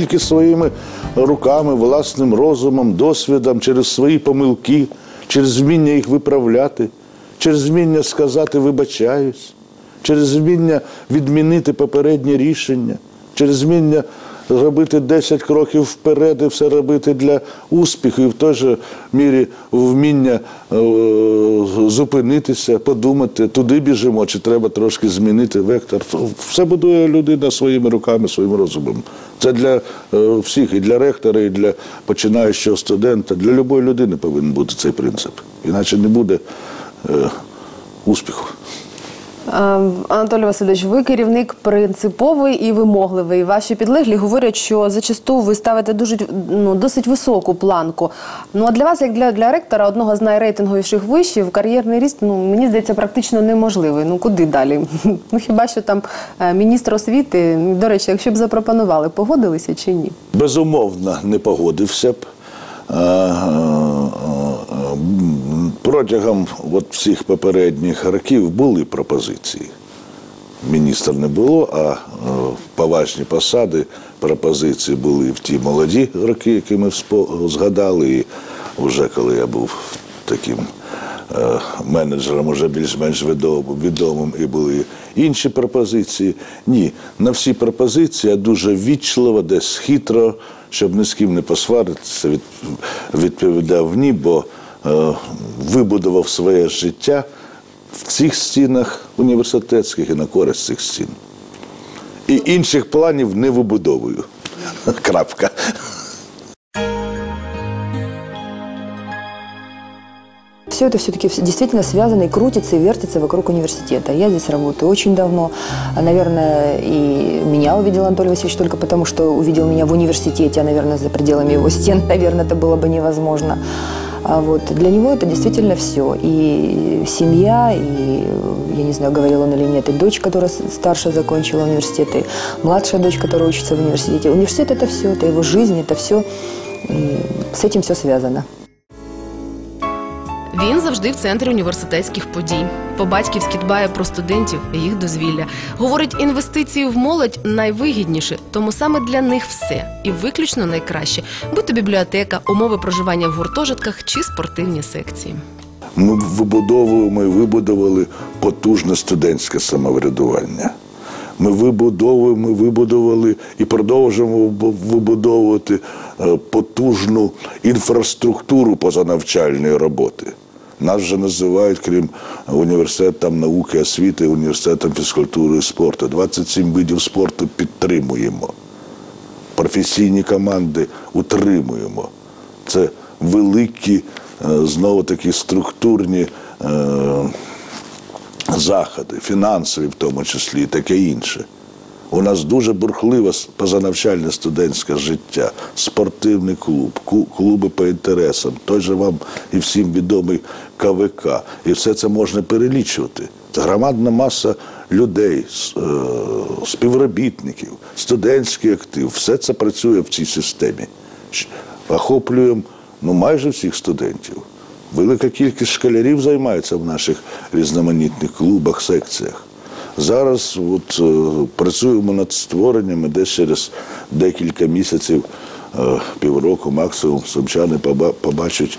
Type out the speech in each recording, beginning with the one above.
Тільки своїми руками, власним розумом, досвідом, через свої помилки, через вміння їх виправляти, через вміння сказати вибачаюсь, через вміння відмінити попереднє рішення, через вміння робити 10 кроків вперед і все робити для успіху, і в той же мірі вміння е, зупинитися, подумати, туди біжимо, чи треба трошки змінити вектор. Все будує людина своїми руками, своїм розумом. Це для е, всіх, і для ректора, і для починаючого студента, для любої людини повинен бути цей принцип. Іначе не буде е, успіху. Е, Анатолій Васильович, ви керівник принциповий і вимогливий. Ваші підлеглі говорять, що зачасту ви ставите дуже ну, досить високу планку. Ну а для вас, як для, для ректора одного з найрейтинговіших вишів, кар'єрний ріст, ну мені здається, практично неможливий. Ну куди далі? Ну хіба що там е, міністр освіти, до речі, якщо б запропонували, погодилися чи ні? безумовно не погодився б. Е, е, Протягом от всіх попередніх років були пропозиції. Міністра не було, а е, поважні посади, пропозиції були в ті молоді роки, які ми згадали. І вже коли я був таким е, менеджером, уже більш-менш відомим, і були інші пропозиції. Ні, на всі пропозиції я дуже вічливо, десь хитро, щоб ні з ким не посваритися, відповідав ні, бо вибудував своє життя в цих стінах університетських і на користь цих стін. І інших планів не вибудовую. Крапка. Все это все-таки действительно связано и крутится, и вертится вокруг университета. Я здесь работаю очень давно. А, Наверное, и меня увидел Анатолий Васильевич только потому, что увидел меня в университете, а, наверное, за пределами его стен, наверное, это было бы невозможно. А вот для него это действительно все. И семья, и, я не знаю, говорил он или нет, и дочь, которая старше закончила университет, и младшая дочь, которая учится в университете. Университет – это все, это его жизнь, это все. С этим все связано. Він завжди в центрі університетських подій. По-батьківськи дбає про студентів і їх дозвілля. Говорить, інвестиції в молодь найвигідніше, тому саме для них все і виключно найкраще. Будь то бібліотека, умови проживання в гуртожитках чи спортивні секції. Ми вибудовуємо і вибудували потужне студентське самоврядування. Ми вибудовуємо, вибудували і продовжуємо вибудовувати е, потужну інфраструктуру позанавчальної роботи. Нас вже називають, крім університетом науки і освіти, університетом фізкультури і спорту. 27 видів спорту підтримуємо професійні команди утримуємо. Це великі, е, знову таки структурні е, заходи, фінансові в тому числі і таке інше. У нас дуже бурхливе позанавчальне студентське життя, спортивний клуб, клуби по інтересам, той же вам і всім відомий КВК. І все це можна перелічувати. Громадна маса людей, е, співробітників, студентський актив, все це працює в цій системі. Охоплюємо ну, майже всіх студентів. Велика кількість школярів займається в наших різноманітних клубах, секціях. Зараз от, е, працюємо над створенням і десь через декілька місяців, е, півроку максимум, сумчани поба- побачать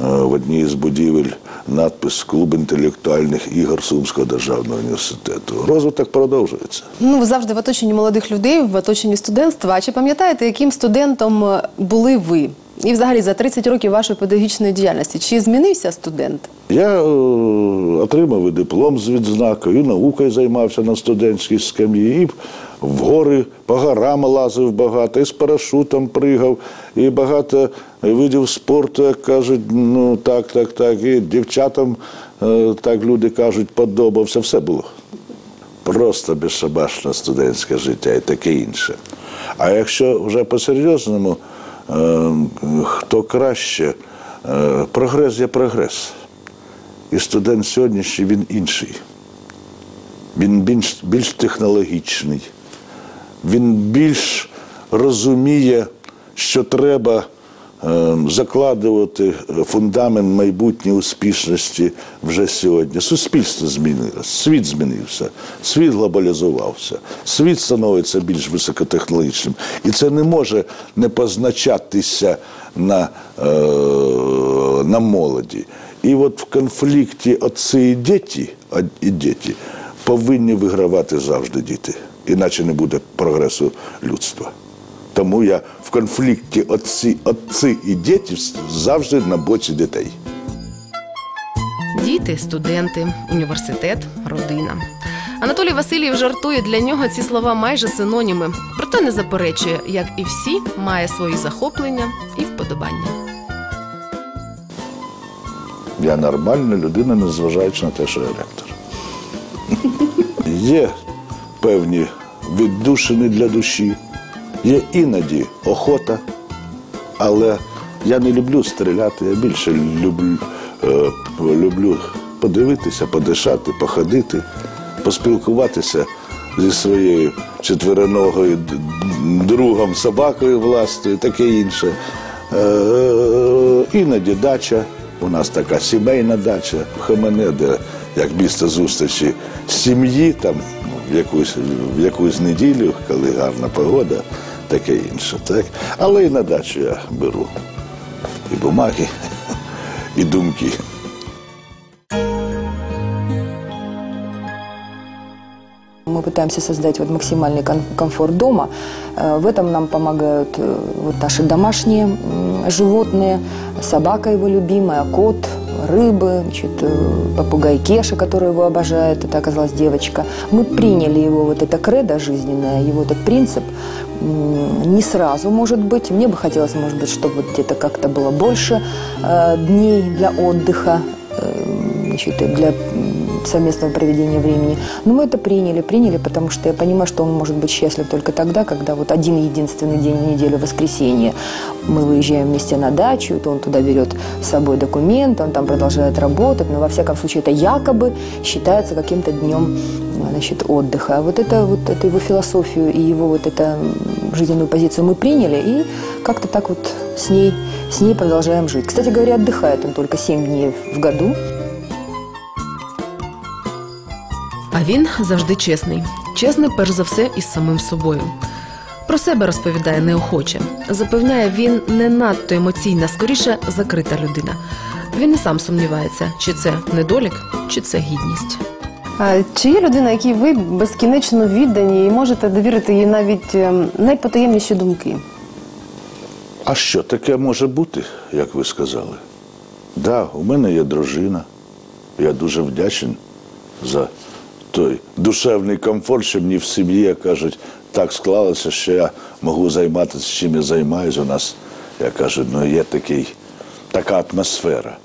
е, в одній з будівель надпис Клуб інтелектуальних ігор Сумського державного університету. Розвиток продовжується. Ну, ви завжди в оточенні молодих людей, в оточенні студентства. А чи пам'ятаєте, яким студентом були ви? І взагалі за 30 років вашої педагогічної діяльності, чи змінився студент? Я е, отримав і диплом з відзнакою, і наукою займався на студентській скам'ї, і в гори по горам лазив багато, і з парашутом пригав, і багато видів спорту, як кажуть, ну так, так, так. І дівчатам, е, так люди кажуть, подобався. Все було. Просто безшабашне студентське життя і таке інше. А якщо вже по-серйозному, хто краще, е, прогрес є прогрес. І студент сьогоднішній він інший. Він більш, більш технологічний, він більш розуміє, що треба закладувати фундамент майбутньої успішності вже сьогодні. Суспільство змінилося, світ змінився, світ глобалізувався, світ становиться більш високотехнологічним. І це не може не позначатися на, е, на молоді. І от в конфлікті отці і діти, і діти повинні вигравати завжди діти, іначе не буде прогресу людства. Тому я в конфлікті отці, отці і діти завжди на боці дітей. Діти, студенти, університет, родина. Анатолій Васильєв жартує для нього ці слова майже синоніми, проте не заперечує, як і всі, має свої захоплення і вподобання. Я нормальна людина, незважаючи на те, що я ректор. Є певні віддушини для душі, є іноді охота, але я не люблю стріляти, я більше люблю, е, люблю подивитися, подишати, походити, поспілкуватися зі своєю четвероногою другом, собакою власною, таке інше. Е, Іноді дача. У нас така сімейна дача в Хамене, де як місце зустрічі сім'ї, там ну, в якусь, в якусь неділю, коли гарна погода, таке інше. Так? Але і на дачу я беру і бумаги, і думки. Мы пытаемся создать вот максимальный кон- комфорт дома. Э, В этом нам помогают э, вот наши домашние м, животные, собака его любимая, кот, рыбы, значит, э, попугай Кеша, который его обожает, это оказалась девочка. Мы приняли его вот это кредо жизненное, его этот принцип не сразу, может быть. Мне бы хотелось, может быть, чтобы где-то как-то было больше э, дней для отдыха, э, значит, и для совместного проведения времени. Но мы это приняли, приняли, потому что я понимаю, что он может быть счастлив только тогда, когда вот один единственный день в неделю, воскресенье, мы выезжаем вместе на дачу, то он туда берет с собой документы, он там продолжает работать, но во всяком случае это якобы считается каким-то днем значит, отдыха. А вот это вот эту его философию и его вот эту м, жизненную позицию мы приняли и как-то так вот с ней, с ней продолжаем жить. Кстати говоря, отдыхает он только 7 дней в году. А він завжди чесний. Чесний, перш за все, із самим собою. Про себе розповідає неохоче. Запевняє, він не надто емоційна, скоріше закрита людина. Він і сам сумнівається, чи це недолік, чи це гідність. А Чи є людина, якій ви безкінечно віддані і можете довірити їй навіть ем, найпотаємніші думки? А що таке може бути, як ви сказали? Так, да, у мене є дружина. Я дуже вдячний за той душевний комфорт, що мені в сім'ї як кажуть, так склалося, що я можу займатися чим я займаюся. У нас, я кажу, ну є такий, така атмосфера.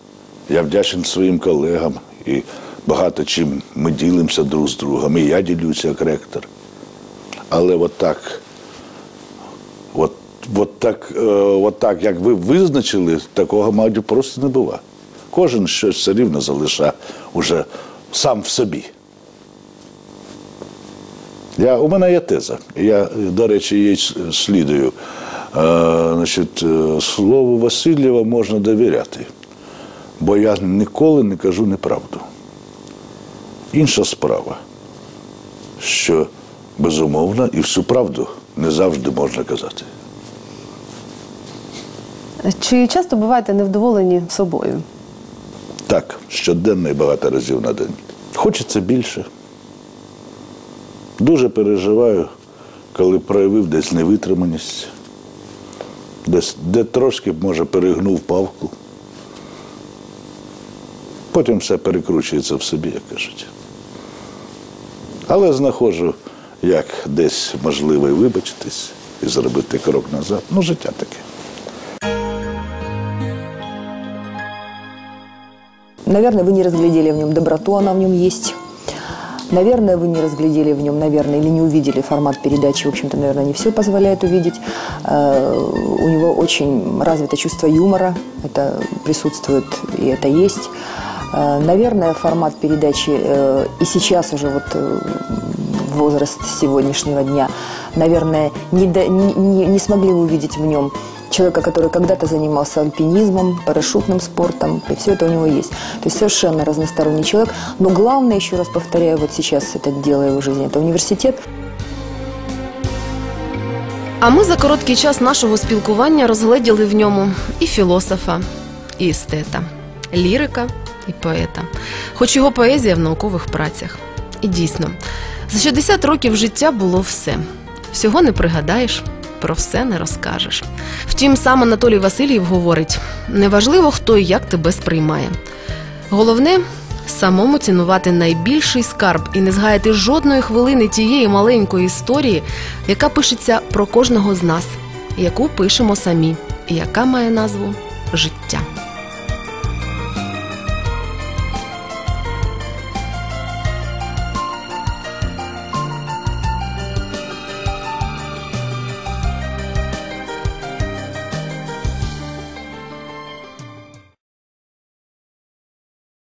Я вдячний своїм колегам і багато чим ми ділимося друг з другом. І я ділюся як ректор. Але от так От, от, так, е, от так, як ви визначили, такого, мабуть, просто не буває. Кожен щось все рівно залишає уже сам в собі. Я, у мене є теза. Я, до речі, її слідую. Е, значить, е, слову Васильєва можна довіряти, бо я ніколи не кажу неправду. Інша справа, що безумовно і всю правду не завжди можна казати. Чи часто буваєте невдоволені собою? Так, щоденно і багато разів на день. Хочеться більше. Дуже переживаю, коли проявив десь невитриманість, десь, де трошки, може, перегнув палку. Потім все перекручується в собі, як кажуть. Але знаходжу, як десь можливо вибачитись і зробити крок назад. Ну, життя таке. Наверное, вы не разглядели в нем доброту, она в нем есть. Наверное, вы не разглядели в нем, наверное, или не увидели формат передачи. В общем-то, наверное, не все позволяет увидеть. Э, У него очень развито чувство юмора. Это присутствует и это есть. Э, Наверное, формат передачи э, и сейчас уже вот возраст сегодняшнего дня, наверное, не, до- не- не- не смогли увидеть в нем человека, который когда-то занимался альпинизмом, парашютным спортом, и все это у него есть. То есть совершенно разносторонний человек. Но главное, еще раз повторяю, вот сейчас это делаю в жизни, это университет, А ми за короткий час нашого спілкування розгледіли в ньому і філософа, і естета, лірика і поета, хоч його поезія в наукових працях. І дійсно, за 60 років життя було все. Всього не пригадаєш, про все не розкажеш. Втім, сам Анатолій Васильєв говорить: неважливо, хто і як тебе сприймає. Головне самому цінувати найбільший скарб і не згаяти жодної хвилини тієї маленької історії, яка пишеться про кожного з нас, яку пишемо самі, і яка має назву життя.